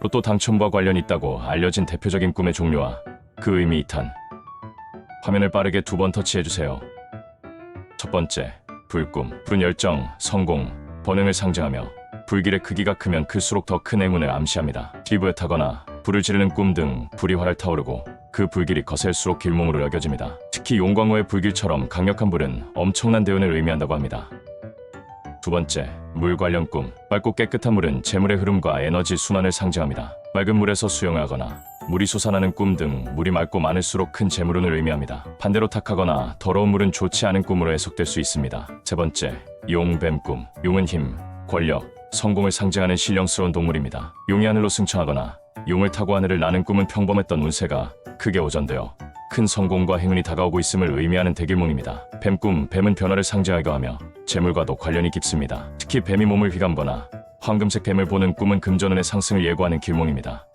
로또 당첨과 관련이 있다고 알려진 대표적인 꿈의 종류와 그 의미 2탄. 화면을 빠르게 두 번 터치해주세요. 첫 번째, 불꿈. 불은 열정, 성공, 번영을 상징하며 불길의 크기가 크면 클수록 더 큰 행운을 암시합니다. 피부에 타거나 불을 지르는 꿈 등 불이 활 타오르고 그 불길이 거셀수록 길몽으로 여겨집니다. 특히 용광로의 불길처럼 강력한 불은 엄청난 대운을 의미한다고 합니다. 두 번째, 물 관련 꿈. 맑고 깨끗한 물은 재물의 흐름과 에너지 순환을 상징합니다. 맑은 물에서 수영하거나 물이 솟아나는 꿈 등 물이 맑고 많을수록 큰 재물운을 의미합니다. 반대로 탁하거나 더러운 물은 좋지 않은 꿈으로 해석될 수 있습니다. 세 번째, 용, 뱀 꿈. 용은 힘, 권력, 성공을 상징하는 신령스러운 동물입니다. 용이 하늘로 승천하거나 용을 타고 하늘을 나는 꿈은 평범했던 운세가 크게 오전되어 큰 성공과 행운이 다가오고 있음을 의미하는 대길몽입니다. 뱀꿈, 뱀은 변화를 상징하기도 하며 재물과도 관련이 깊습니다. 특히 뱀이 몸을 휘감거나 황금색 뱀을 보는 꿈은 금전운의 상승을 예고하는 길몽입니다.